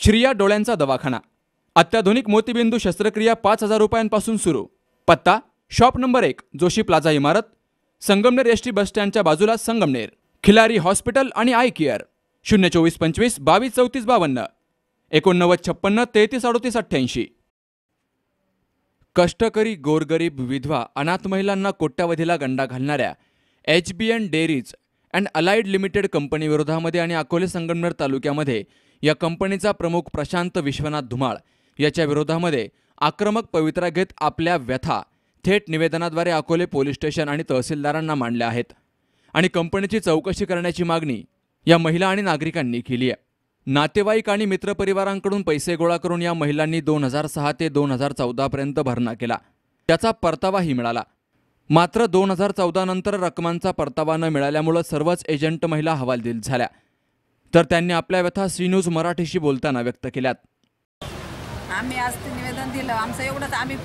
श्रिया डोळ्यांचा दवाखाना. अत्याधुनिक मोतीबिंदू शस्त्रक्रिया पाच हजार रुपयांपासून सुरू. पत्ता शॉप नंबर एक जोशी प्लाझा इमारत संगमनेर एस टी बसस्टँडच्या बाजूला संगमनेर खिलारी हॉस्पिटल आणि आय केअर. शून्य चोवीस पंचवीस बावीस चौतीस बावन्न. एकोणनव्वद छप्पन्न तेहतीस अडोतीस अठ्ठ्याऐंशी. कष्टकरी गोरगरीब विधवा अनाथ महिलांना कोट्यावधीला गंडा घालणाऱ्या H B N dairies and allied limited कंपनीविरोधामध्ये आणि अकोले संगमनेर तालुक्यामध्ये या कंपनीचा प्रमुख प्रशांत विश्वनाथ धुमाळ याच्या विरोधामध्ये आक्रमक पवित्रा घेत आपल्या व्यथा थेट निवेदनाद्वारे अकोले पोलीस स्टेशन आणि तहसीलदारांना मांडल्या आहेत. आणि कंपनीची चौकशी करण्याची मागणी या महिला आणि नागरिकांनी केली आहे. नातेवाईक आणि मित्रपरिवारांकडून पैसे गोळा करून या महिलांनी दोन हजार सहा ते दोन हजार चौदापर्यंत भरणा केला. त्याचा परतावाही मिळाला. मात्र दोन हजार चौदा नंतर रकमांचा परतावा न मिळाल्यामुळं सर्वच एजंट महिला हवालदिल झाल्या. तर त्यांनी आपल्या व्यथा सी न्यूज मराठीशी बोलताना व्यक्त केल्यात. आम्ही आज ते निवेदन दिलं. आमचं एवढंच आम्ही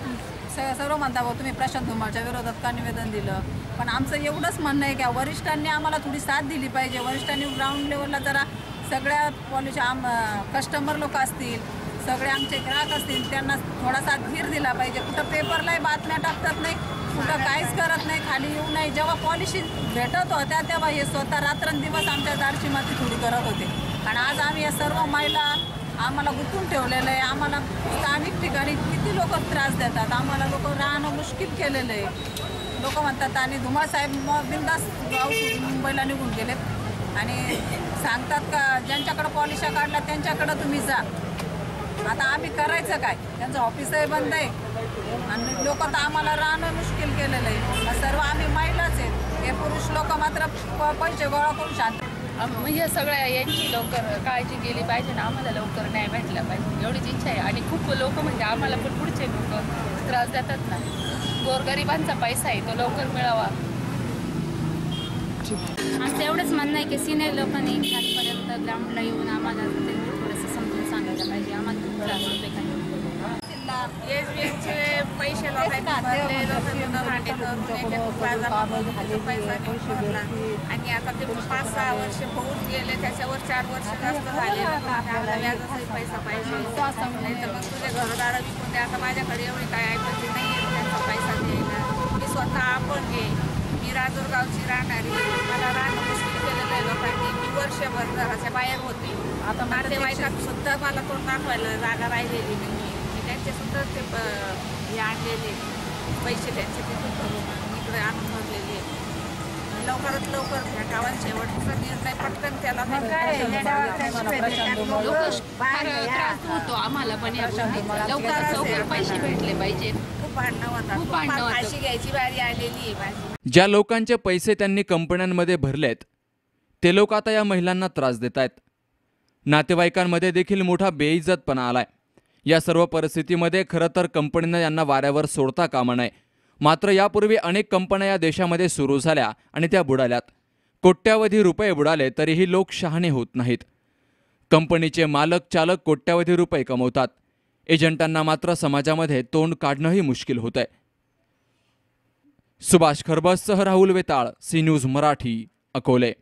सर्व म्हणता भाऊ तुम्ही प्रशांत धुमाळच्या विरोधात का निवेदन दिलं? पण आमचं एवढंच म्हणणं आहे की वरिष्ठांनी आम्हाला थोडी साथ दिली पाहिजे. वरिष्ठांनी ग्राउंड लेवलला जरा सगळ्या पॉलिश आम कस्टमर लोक असतील सगळे आमचे ग्राहक असतील त्यांना थोडासा धीर दिला पाहिजे. कुठं पेपरलाही बातम्या टाकतात नाही कुठं काहीच करत नाही खाली येऊ नाही. जेव्हा पॉलिसी भेटत होत्या तेव्हा हे स्वतः रात्रंदिवस आमच्या दारची माती थोडी करत होते. आणि आज आम्ही या सर्व महिला आम्हाला गुंतून ठेवलेलं आहे. आम्हाला स्थानिक ठिकाणी किती लोक त्रास देतात? आम्हाला लोक राहणं मुश्किल केलेलं आहे. लोक म्हणतात आणि धुमाळ साहेब बिंदास गाव मुंबईला निघून गेले आणि सांगतात का ज्यांच्याकडं पॉलिशा काढल्या त्यांच्याकडं तुम्ही जा. आता आम्ही करायचं काय? त्यांचं ऑफिसही बंद आहे. आणि लोक तर आम्हाला राहणं मुश्किल केलेलं आहे. सर्व आम्ही महिलाच आहेत. हे पुरुष लोक मात्र पैसे गोळा करून शांत म्हणजे सगळ्या यांची लवकर काळजी केली पाहिजे ना? आम्हाला लवकर न्याय भेटला पाहिजे. एवढीच इच्छा आहे. आणि खूप लोक म्हणजे आम्हाला पण पुढचे लोक त्रास देतात ना. गोरगरिबांचा पैसा आहे तो लवकर मिळावा. आमचं एवढंच म्हणणं आहे की सिनियर लोकांनी खालीपर्यंत ग्राउंडला येऊन आम्हाला सांगायला पाहिजे. आम्हाला खूप त्रास होते पैसे भरला आणि आता ते पाच सहा वर्ष होऊन गेले त्याच्यावर चार वर्ष जास्त झाले. आम्हाला व्याजाचाही पैसा पाहिजे. नाही तर मग तुझे घरदार विकून दे. आता माझ्याकडे एवढी काय ऐकायची नाही त्यांचा पैसा द्यायला मी स्वतः आपण घे. मी राजूरगावची राहणारी मला राहणं मुश्किल केलेलं आहे. वर्षभर घराच्या बाहेर होते. आता नातेवाईकात सुद्धा मला तोंड दाखवायला जागा राहिलेली नाही मी त्यांचे सुद्धा ते हे आणलेले. पैसे त्यांचे तिथून भरून इकडे आणून भरलेले. लवकरात लवकर गावात शेवटचा निर्णय पटकन त्याला त्रास होतो आम्हाला पण. लवकरात लवकर पैसे भेटले पाहिजे खूप भांडणं होतात. खूप भांडणं घ्यायची बारी आलेली आहे. ज्या लोकांचे पैसे त्यांनी कंपन्यांमध्ये भरलेत ते लोक आता या महिलांना त्रास देत आहेत नातेवाईकांमध्ये देखील मोठा बेइज्जतपणा आलाय. या सर्व परिस्थितीमध्ये खरं तर कंपनीनं यांना वाऱ्यावर सोडता कामा नये. मात्र यापूर्वी अनेक कंपन्या या देशामध्ये सुरू झाल्या आणि त्या बुडाल्यात. कोट्यावधी रुपये बुडाले तरीही लोक शहाणे होत नाहीत. कंपनीचे मालक चालक कोट्यावधी रुपये कमवतात. एजंटांना मात्र समाजामध्ये तोंड काढणंही मुश्किल होत आहे सुभाष खरबससह राहुल वेताळ सी न्यूज मराठी अकोले.